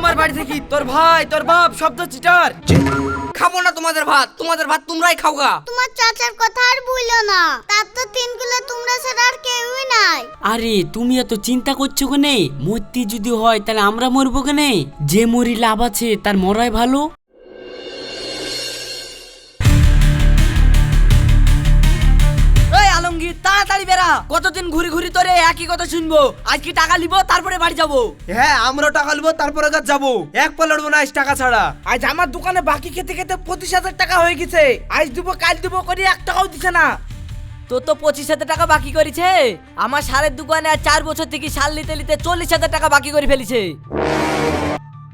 আমার বাড়ি থেকে? তোর ভাই তোর বাপ সব তো চিটার খাব না তোমাদের ভাত তোমাদের ভাত তোমরাই খাওগা। তোমার চাচার কথা আর বলল না। তার তো তিনগুলো তোমরা ছাড়া আর কেউই নাই। আরে তুমি এত চিন্তা করছ কেনে? মূর্তি যদি হয় তাহলে আমরা মরবো কেনে? যে মরি লাভ আছে তার মরাই ভালো। তাড়াতাড়ি বেরা কতদিন ঘুরি ঘুরি তোরে একই কথা শুনব। আজকে টাকা নিব তারপরে বাড়ি যাব। হ্যাঁ আমরাও টাকা নেব তারপরে কাজ যাব। এক পা লড়বো না আজ টাকা ছাড়া। আজ আমার দোকানে বাকি খেতে খেতে পঁচিশ হাজার টাকা হয়ে গেছে। আজ দেবো কাল দেবো করে এক টাকাও দিছে না। তোর তো পঁচিশ হাজার টাকা বাকি করেছে। আমার সারের দোকানে আর চার বছর থেকে সাল নিতে নিতে চল্লিশ হাজার টাকা বাকি করে ফেলেছে।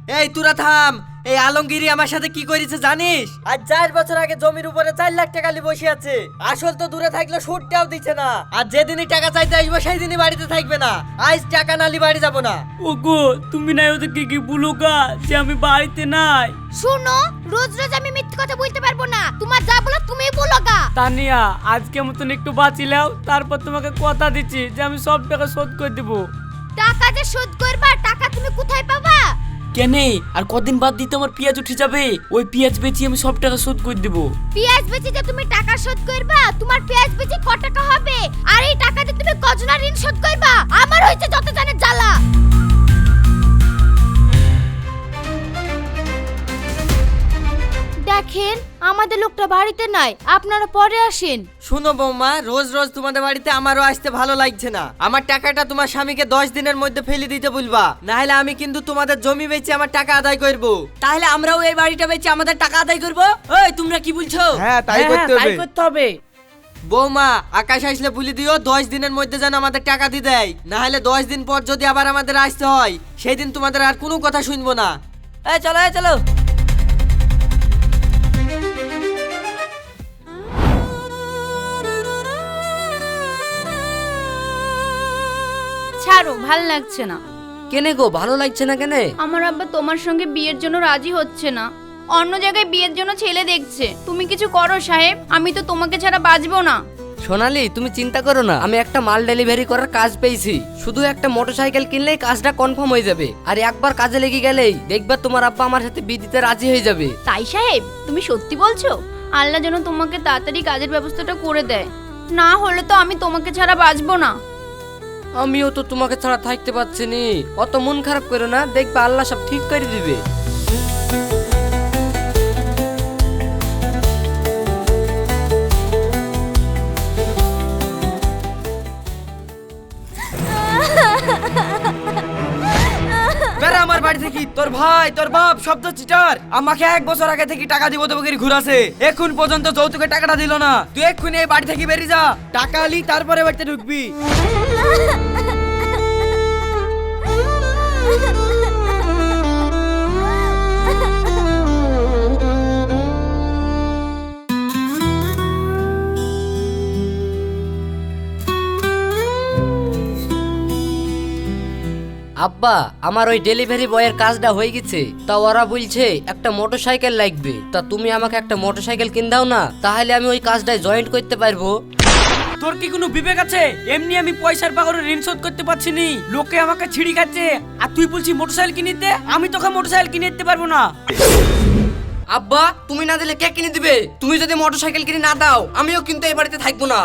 এই তুরা থাম এই আলমগিরি আমার সাথে কি করেছে জানিস? আর চার বছর আগে জমির উপরে চার লাখ টাকা নিয়ে বসে আছে। আসল তো দূরে থাকলে সুদটাও দিচ্ছে না। আর যেদিনই টাকা চাইতে আসব সেই দিনই বাড়িতে থাকবে না। আজ টাকা নালি বাড়ি যাব না। ওগো তুমি নাই ওদেরকে কি বলো গা যে আমি বাড়িতে নাই? শুনো রোজ রোজ আমি মিথ্যে কথা বলতে পারব না। তোমার যা বলো তুমি বলো গা তানিয়া আজকে মতন একটু বাঁচিলাও তারপর তোমাকে কথা দিচ্ছি যে আমি সব টাকা শোধ করে দেবো। টাকা যে শোধ করবা টাকা তুমি কোথায় পাবা? কেনে আর কদিন বাদ দিতে আমার পেঁয়াজ উঠে যাবে। ওই পেঁয়াজ বেচি আমি সব টাকা শোধ করে দেবো। পেঁয়াজ বেচে যে তুমি টাকা শোধ করবা, তোমার পেঁয়াজ বেচে কত টাকা হবে? আর এই টাকা দিয়ে তুমি কজনা ঋণ শোধ করবা? আমার হয়েছে যত জানে জ্বালা। দেখেন আমাদের লোকটা বাড়িতে নাই আপনারা পরে আসেন। শুনো বৌমা রোজ রোজ তোমাদের বাড়িতে আমারও আসতে ভালো লাগছে না। আমার টাকাটা তোমার স্বামীকে দশ দিনের মধ্যে ফেলে দিতে বলবা। না হলে আমি কিন্তু তোমাদের জমি বেচে আমার টাকা আদায় করব। তাহলে আমরাও এই বাড়িটা বেচে আমাদের টাকা আদায় করব? ওই তোমরা কি বলছো? হ্যাঁ তাই হ্যাঁ, করতে তাই হবে। করতে হবে। বৌমা আকাশ আসলে বলে দিও দশ দিনের মধ্যে যেন আমাদের টাকা দিয়ে দেয়। না হলে দশ দিন পর যদি আবার আমাদের আসতে হয় সেই দিন তোমাদের আর কোনো কথা শুনব না। এই চলো এই চলো। ছাড়ো ভালো লাগছে না। কেনে গো ভালো লাগছে না কেনে? আমার আব্বা তোমার সঙ্গে বিয়ের জন্য রাজি হচ্ছে না। অন্য জায়গায় বিয়ের জন্য ছেলে দেখছে। তুমি কিছু করো সাহেব আমি তো তোমাকে ছাড়া বাঁচবো না। সোনালি তুমি চিন্তা করো না আমি একটা মাল ডেলিভারি করার কাজ পেয়েছি। শুধু একটা মোটরসাইকেল কিনলেই কাজটা কনফার্ম হয়ে যাবে। আর একবার কাজে লেগে গেলেই দেখবা তোমার আব্বা আমার সাথে বিদিতে রাজি হয়ে যাবে। তাই সাহেব তুমি সত্যি বলছো? আল্লাহ যেন তোমাকে তাড়াতাড়ি কাজের ব্যবস্থাটা করে দেয়। না হলে তো আমি তোমাকে ছাড়া বাঁচবো না। আমিও তো তোমাকে ছাড়া থাকতে পারছি নি। অত মন খারাপ করো না, দেখবে আল্লাহ সব ঠিক করে দিবে। আমার বাড়ি থেকে তোর ভাই, তোর বাপ, সব তো চিটার আমাকে এক বছর আগে থেকে টাকা দিব দেবো ঘুরাছে। এখন পর্যন্ত যৌতুকে টাকাটা দিল না। তুই এক্ষুনি এই বাড়ি থেকে বেরিয়ে যা। টাকা আলি তারপরে বাড়িতে ঢুকবি। আব্বা, আমার ওই ডেলিভারি বয়ের কাজটা হয়ে গেছে। তা ওরা বলছে, একটা মোটরসাইকেল লাগবে। তা তুমি আমাকে একটা মোটরসাইকেল কিন দাও না, তাহলে আমি ওই কাজটায় জয়েন্ট করতে পারব। তোর কি কোনো বিবেক আছে? এমনি আমি পয়সার পাগরে ঋণ শোধ করতে পারছি নি লোকে আমাকে ছিড়ি খাচ্ছে। আর তুই বলছি মোটরসাইকেল কিনে দিতে আমি তোকে মোটরসাইকেল কিনে দিতে পারব না। আব্বা তুমি না দিলে কে কিনে দিবে? তুমি যদি মোটরসাইকেল কিনে না দাও আমিও কিন্তু এই বাড়িতে থাকব না।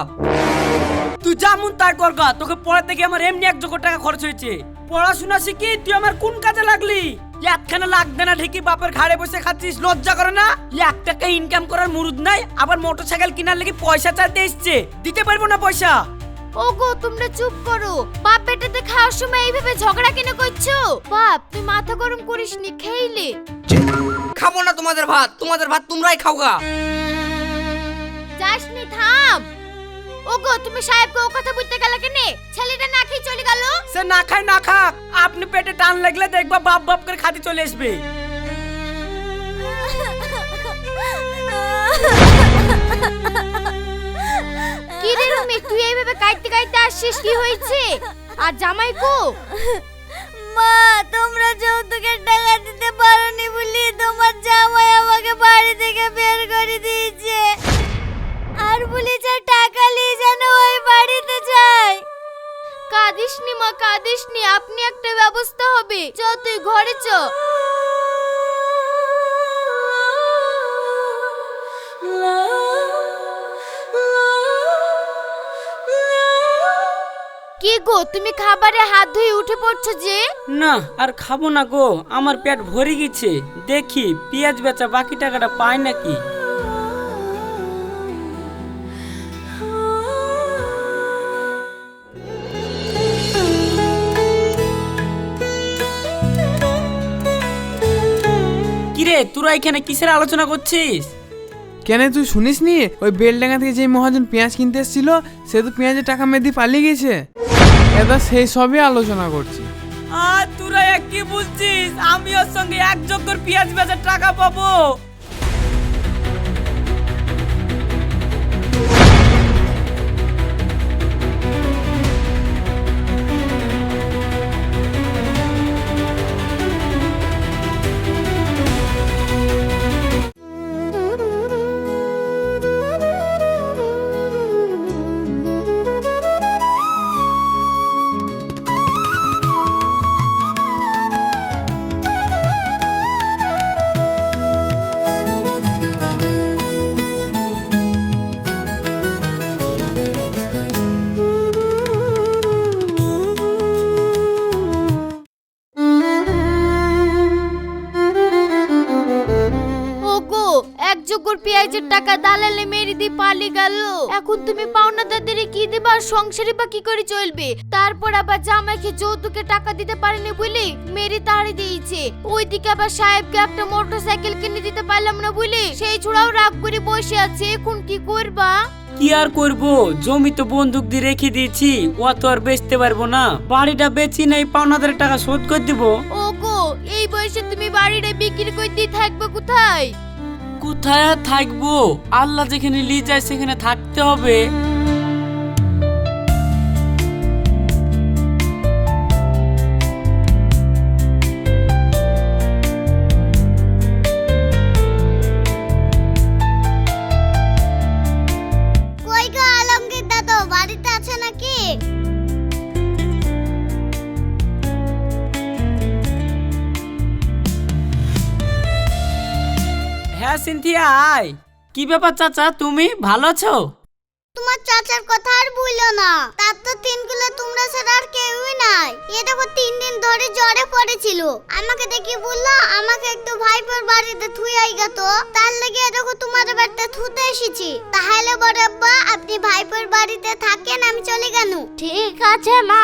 তুই যা মন তাই করগা তোকে পড়াতে গিয়ে আমার এমনি এক জোগাড় টাকা খরচ হয়েছে। পড়াশোনা শিখি তুই আমার কোন কাজে লাগলি? একখানা লাগবে না ঠিকই বাপের ঘাড়ে বসে খাচ্ছিস লজ্জা করে না? এক টাকা ইনকাম করার মুরুদ নাই আবার মোটরসাইকেল কেনার লেগে পয়সা চাইতে এসছে। দিতে পারব না পয়সা? ওগো তোমরা চুপ করো। বাপ বেটাতে খাওয়ার সময় এইভাবে ঝগড়া কেন করছ? বাপ তুই মাথা গরম করিস নি খেইলে। খাব না তোমাদের ভাত তোমাদের ভাত তোমরাই খাওগা যাসনি থাম। ওগো তুমি সাহেবকে ও কথা বলতে গেলে কেন? ছেলেটা না সে না খায় না খাক আপনি পেটে টান লাগলে দেখবা বাপ বাপ করে খাতে চলে আসবে। কি রে রুমি তুই এইভাবে কাইতে কাইতে আসছিস? কি হয়েছে? আর জামাই কো? মা তোমরা যৌতুকের টাকা দিতে পারোনি বলি তোমার জামাই আমাকে বাড়ি থেকে বের করে দিয়েছে। আর বলেছে টাকা নিয়ে যেন ওই বাড়িতে যায়। কাঁদিসনি মা, কাঁদিসনি। আপনি একটা ব্যবস্থা হবে। চ তুই ঘরে চ। কি গো, তুমি খাবারে হাত ধুয়ে উঠে পড়ছো যে? না, আর খাব না গো। আমার পেট ভরে গেছে। দেখি, পেঁয়াজ বেচা বাকি টাকাটা পায় নাকি? তোরা এখানে কিসের আলোচনা করছিস? কেন তুই শুনিস নি ওই বেলডাঙ্গা থেকে যে মহাজন পেঁয়াজ কিনতে এসেছিল সে তো পেঁয়াজের টাকা মেদি পালিয়ে গেছে। এবার সেই সবই আলোচনা করছি। আর তোরা কি বুঝছিস? আমি ওর সঙ্গে এক জগর পেঁয়াজ বেচার টাকা পাবো। টাকা দালালে মেরে দিয়ে পালিয়ে গেল। এখন তুমি পাওনাদারদের কি দেবা আর সংসারে বা কি করে চলবে? তারপর আবার জামাইকে যৌতুকে টাকা দিতে পারেনি বলে মেরে তাড়ি দিয়েছে। ওইদিকে আবার সাহেবকে একটা মোটরসাইকেল কিনে দিতে পারলাম না বলে সেই ছোড়াও রাগ করে বসে আছে। এখন কি করবা? কি আর করব? জমি তো বন্দুক দিয়ে রেখে দিয়েছি। ও তো আর বেচতে পারব না। বাড়িটা বেচি নাই পাওনাদের টাকা শোধ করে দিব। ওগো এই বয়সে তুমি বাড়িটা বিক্রি করে দিয়ে থাকবে কোথায়? কোথায় আর থাকব? আল্লাহ যেখানে নিয়ে যায় সেখানে থাকতে হবে। আয় কি ব্যাপার চাচা তুমি ভালো আছো? তোমার চাচার কথা আর বলল না। তার তো তিনগুলো তোমরা ছাড়া আর কেউই নাই। এ দেখো তিন দিন ধরে জ্বরে পড়েছিল। আমাকে দেখি বলল আমাকে একটু ভাইপোর বাড়িতে থুই আইগা তো। তার লেগে এ দেখো তোমার বাড়িতে থুতে এসেছি। তাহলে বড় আব্বা আপনি ভাইপোর বাড়িতে থাকেন আমি চলে গেল ঠিক আছে মা।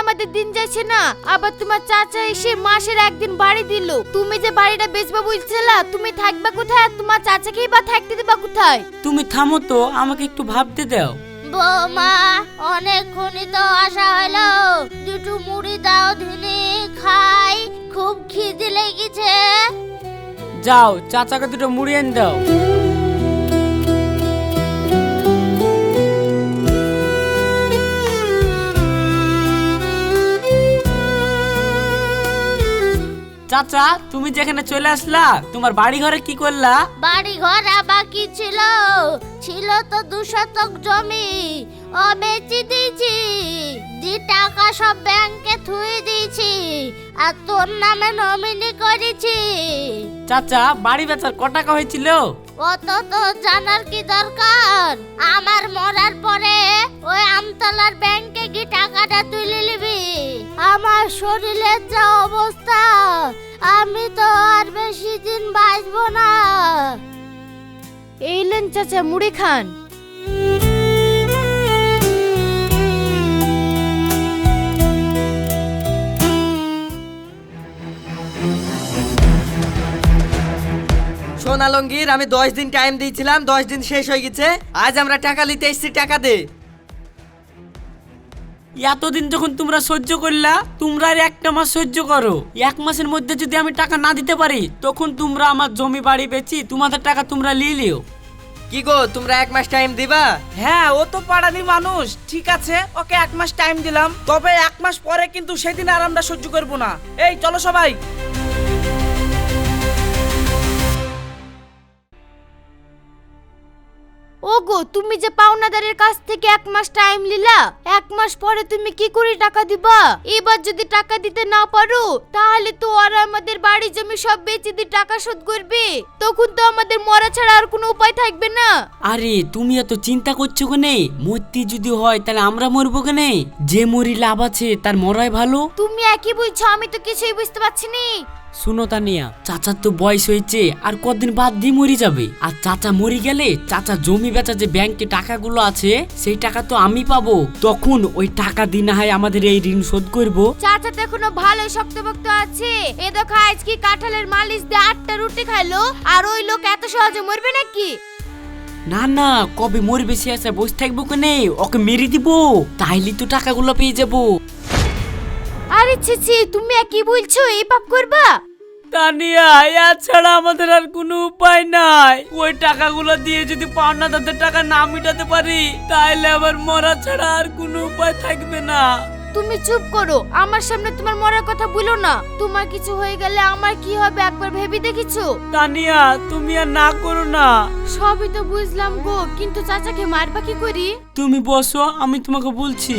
আমাদের দিন যাচ্ছে না। আবার তোমার চাচা এসে মাসের একদিন বাড়ি দিল। তুমি যে বাড়িটা বেচবা বলছিলা তুমি থাকবা কোথায়? আর তোমার চাচাকেই বা থাকতে দেবা কোথায়? তুমি থামো তো আমাকে একটু ভাবতে দাও। বৌমা অনেকক্ষণই তো আসা হলো। দুটো মুড়ি দাও ধিনে খাই। খুব খিদে লেগেছে। যাও চাচাকে দুটো মুড়ি এনে দাও। চাচা তুমি যেখানে চলে আসলা তোমার বাড়ি ঘরে কি করলা? বাড়ি ঘর আবার কি ছিল? ছিল তো দু শতক জমি। ও বেচি দিয়েছি। যে টাকা সব ব্যাংকে থুই দিয়েছি। আর তোর নামে নমিনি করেছি। চাচা বাড়ি বেচার ক টাকা হয়েছিল? অত তো জানার কি দরকার? আমার মরার পরে ওই আমতলার ব্যাংকে গিয়ে টাকাটা তুলে নিবি। আমার শরীরের যা অবস্থা, আমি তো আর বেশি দিন বাঁচবো না। এইলেন চাচা, মুড়ি খান। শোন আলমগীর আমি দশ দিন টাইম দিয়েছিলাম দশ দিন শেষ হয়ে গেছে। আজ আমরা টাকা নিতে এসেছি টাকা দে। এতদিন যখন তোমরা সহ্য করলা তোমরা আর একটা মাস সহ্য করো। এক মাসের মধ্যে যদি আমি টাকা না দিতে পারি তখন তোমরা আমার জমি বাড়ি বেচি তোমাদের টাকা তোমরা নিয়ে লিও কি গো তোমরা এক মাস টাইম দিবা? হ্যাঁ ও তো পাড়ানি মানুষ ঠিক আছে ওকে এক মাস টাইম দিলাম। তবে এক মাস পরে কিন্তু সেদিন আর আমরা সহ্য করব না। এই চলো সবাই। ওগো তুমি যে পাওনাদারের কাছ থেকে এক মাস টাইম লিলা এক মাস পরে তুমি কি করে টাকা দিবা? এবার যদি টাকা দিতে না পারো তাহলে তো ওরা আমাদের বাড়ি জমি সব বেচে দিয়ে টাকা শোধ করবে। তখন তো আমাদের মরা ছাড়া আর কোনো উপায় থাকবে না। আরে তুমি এত চিন্তা করছ কেনে? মরতে যদি হয় তাহলে আমরা মরবো কেনে? যে মরি লাভ আছে তার মরাই ভালো। তুমি একই বলছো আমি তো কিছুই বুঝতে পারছি নি। শুনো তানিয়া চাচার তো বয়স হয়েছে আর কদিন বাদ দিয়ে মরে যাবে। আর চাচা মরে গেলে চাচা জমি বেচা যে ব্যাংকে টাকাগুলো আছে সেই টাকা তো আমি পাবো। তখন ওই টাকা দিয়ে না হয় আমাদের এই ঋণ শোধ করব। চাচা তো এখনও ভালো শক্তভক্ত আছে। এ দেখো আজ কি কাঁঠালের মালিশ দিয়ে আটটা রুটি খাইলো? আর ওই লোক এত সহজে মরবে নাকি? না না কবে মরবে সে আছে বসে থাকব কেনে? ওকে মেরে দিব তাইলে তো টাকাগুলো পেয়ে যাব। আরে ছি ছি তুমি কি বলছো? এই পাপ করবা? তানিয়া এর ছাড়া আমাদের আর কোনো উপায় নাই। ওই টাকাগুলো দিয়ে যদি পাওনা তাদের টাকা না মিটাতে পারি তাইলে আবার মরা ছাড়া আর কোনো উপায় থাকবে না। তুমি চুপ করো আমার সামনে তোমার মরার কথা বলো না। তোমার কিছু হয়ে গেলে আমার কি হবে একবার ভেবে দেখেছ? তানিয়া তুমি আর না করো না। সবই তো বুঝলাম গো কিন্তু চাচাকে মারবা কি করি? তুমি বসো আমি তোমাকে বলছি।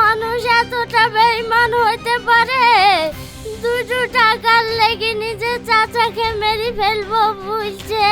মানুষ এতটা বেইমান হইতে পারে? দুটো টাকার লেগে নিজে চাচাকে মেরে ফেলব বলছে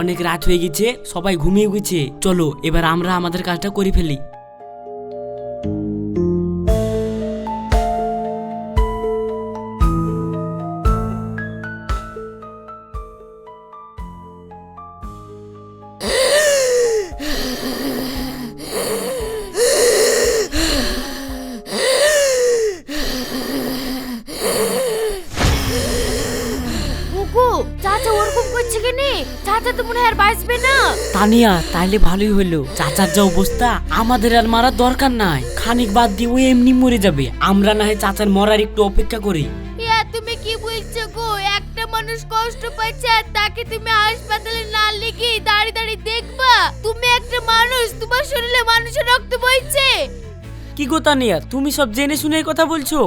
অনেক রাত হয়ে গেছে সবাই ঘুমিয়ে গেছে। চলো এবার আমরা আমাদের কাজটা করে ফেলি। চাচা তো মনে হয় আর বাঁচবে না। তানিয়া তাইলে ভালোই হলো। চাচার যা অবস্থা আমাদের আর মারার দরকার নাই। খানিক বাদ দিয়ে ও এমনি মরে যাবে। আমরা না হয় চাচার মরার একটু অপেক্ষা করি। ইয়া তুমি কি বলছো গো? একটা মানুষ কষ্ট পাচ্ছে আর তাকে তুমি হাসপাতালে না লিখে দাঁড়িয়ে দাঁড়িয়ে দেখবা। তুমি একটা মানুষ তোমার শরীরে মানুষের রক্ত বইছে। কি গো তানিয়া তুমি সব জেনে শুনে এই কথা বলছো?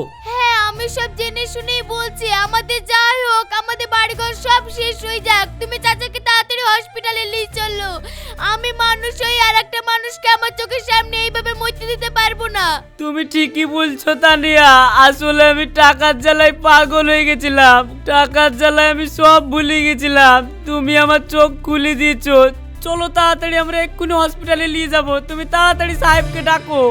আমি সব জেনে শুনেই বলছি, আমাদের যাই হোক, আমাদের বাড়িঘর সব শেষ হয়ে যাক। তুমি চাচাকে তাড়াতাড়ি হসপিটালে নিয়ে চলো। আমি মানুষ হই আর একটা মানুষকে আমার চোখের সামনে এইভাবে মরতে দিতে পারব না। তুমি ঠিকই বলছো, তানিয়া। আসলে আমি টাকার জ্বালায় পাগল হয়ে গেছিলাম। টাকার জ্বালায় আমি সব ভুলে গেছিলাম। তুমি আমার চোখ খুলে দিয়েছ। চলো তাড়াতাড়ি, আমরা এক্ষুনি হসপিটালে নিয়ে যাব। তুমি তাড়াতাড়ি সাহেবকে ডাকো।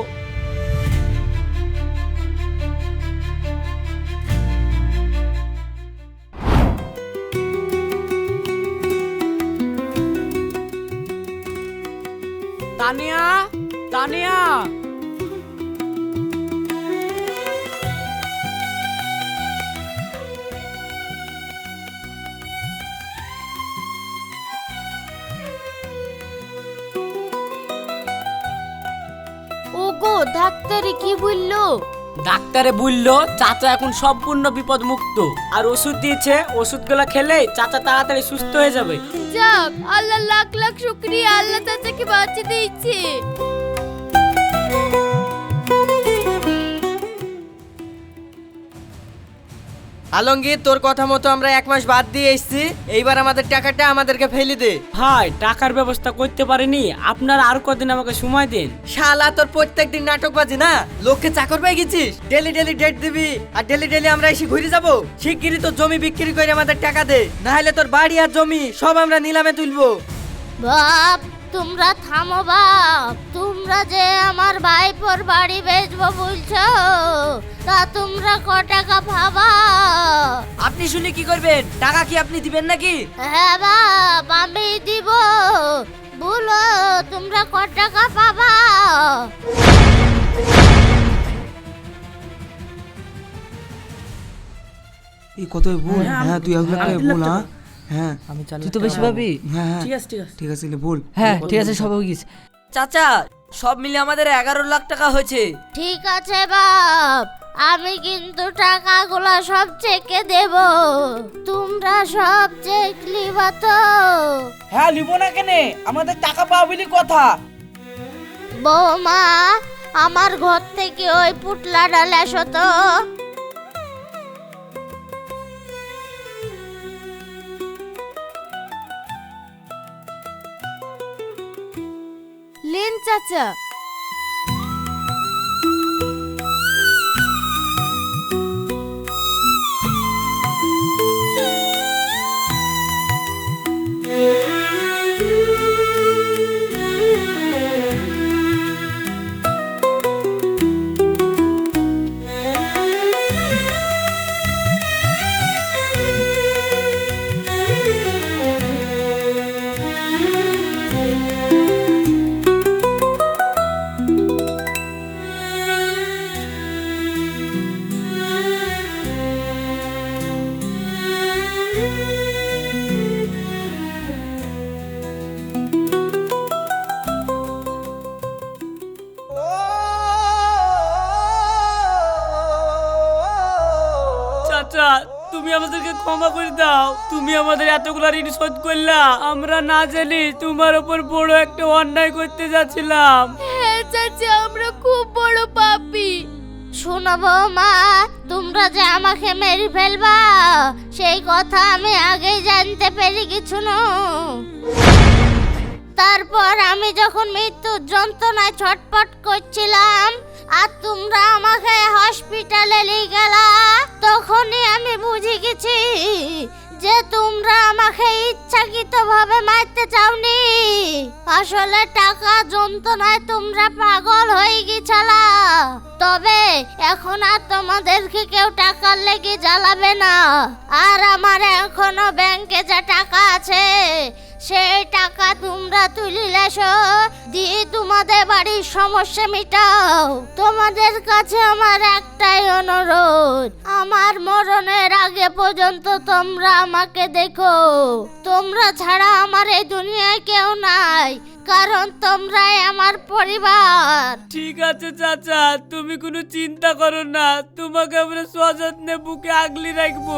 তানিয়া তানিয়া। ওগো ডাক্তারে কি বলল? ডাক্তারে বলল, চাচা এখন সম্পূর্ণ বিপদ মুক্ত আর ওষুধ দিয়েছে, ওষুধগুলো খেলে চাচা তাড়াতাড়ি সুস্থ হয়ে যাবে। যাক, আল্লাহ লাখ লাখ শুক্রিয়া, আল্লাহ চাচাকে বাঁচিয়ে দিয়েছে। আলমগীর তোর কথা মতো আমরা এক মাস বাদ দিয়ে এসেছি। এইবার আমাদের টাকাটা আমাদেরকে ফেলে দে। ভাই টাকার ব্যবস্থা করতে পারিনি। আপনার আর কদিন আমাকে সময় দিন। শালা তোর প্রত্যেকদিন নাটক বাজি না? লোককে চাকর পেয়ে গেছিস? ডেলি ডেলি ডেট দিবি আর ডেলি ডেলি আমরা এসে ঘুরে যাব। শিগগিরই তোর জমি বিক্রি করে আমাদের টাকা দে। না হলে তোর বাড়ি আর জমি সব আমরা নিলামে তুলবো। বাপ তোমরা থামো বাপ তোমরা যে আমার ভাইপোর বাড়ি বেচবো বলছো তা তোমরা ক টাকা ভাবা? আপনি শুনে কি করবেন? টাকা কি আপনি দিবেন নাকি? হ্যাঁ বাপ আমি দিব। বলো তোমরা ক টাকা পাবা? এই কত বল হ্যাঁ তুই এক লাখ টাকা বল হ্যাঁ? হ্যাঁ। তুই তো বেশি পাবি? হ্যাঁ হ্যাঁ। ঠিক আছে ঠিক আছে ঠিক আছে বল। হ্যাঁ ঠিক আছে সব হয়ে গেছে। চাচা সব মিলে আমাদের এগারো লাখ টাকা হয়েছে। ঠিক আছে বাপ আমি কিন্তু টাকাগুলো সব চেকে দেব। তোমরা সব চেক লিবা তো হ্যাঁ লিবো না কেনে? আমাদের টাকা পাবিলি বলি কথা। বৌমা আমার ঘর থেকে ওই পুটলা ডালে এসো তো। লেন চাচা আমাদেরকে ক্ষমা করে দাও। তুমি আমাদের এতগুলো ঋণ শোধ করলা। আমরা না জানি তোমার উপর বড় একটা অন্যায় করতে যাচ্ছিলাম। হ্যাঁ আমরা খুব বড় পাপি। শোনো বৌমা, তোমরা যে আমাকে মেরে ফেলবা, সেই কথা আমি আগেই জানতে পেরে কিছু তারপর আমি যখন মৃত্যুর যন্ত্রণায় ছটপট করছিলাম আর তোমরা আমাকে হসপিটালে নিয়ে গেলা, তখনই আমি বুঝে গেছি যে তোমরা আমাকে ইচ্ছাকৃত ভাবে মারতে চাওনি। আসলে টাকা যন্ত্রণায় তোমরা পাগল হয়ে গেছালা। তবে এখন আর তোমাদেরকে কেউ টাকার লেগে জ্বালাবে না। আর আমার এখনও ব্যাংকে যা টাকা আছে সেই টাকা তোমরা তুলিলেছো দিয়ে তোমাদের বাড়ির সমস্যা মিটাও। তোমাদের কাছে আমার একটাই অনুরোধ আমার মরণের আগে পর্যন্ত তোমরা আমাকে দেখো। তোমরা ছাড়া আমার এই দুনিয়ায় কেউ নাই কারণ তোমরাই আমার পরিবার। ঠিক আছে চাচা তুমি কোনো চিন্তা করো না তোমাকে আমরা সযত্নে বুকে আগলি রাখব।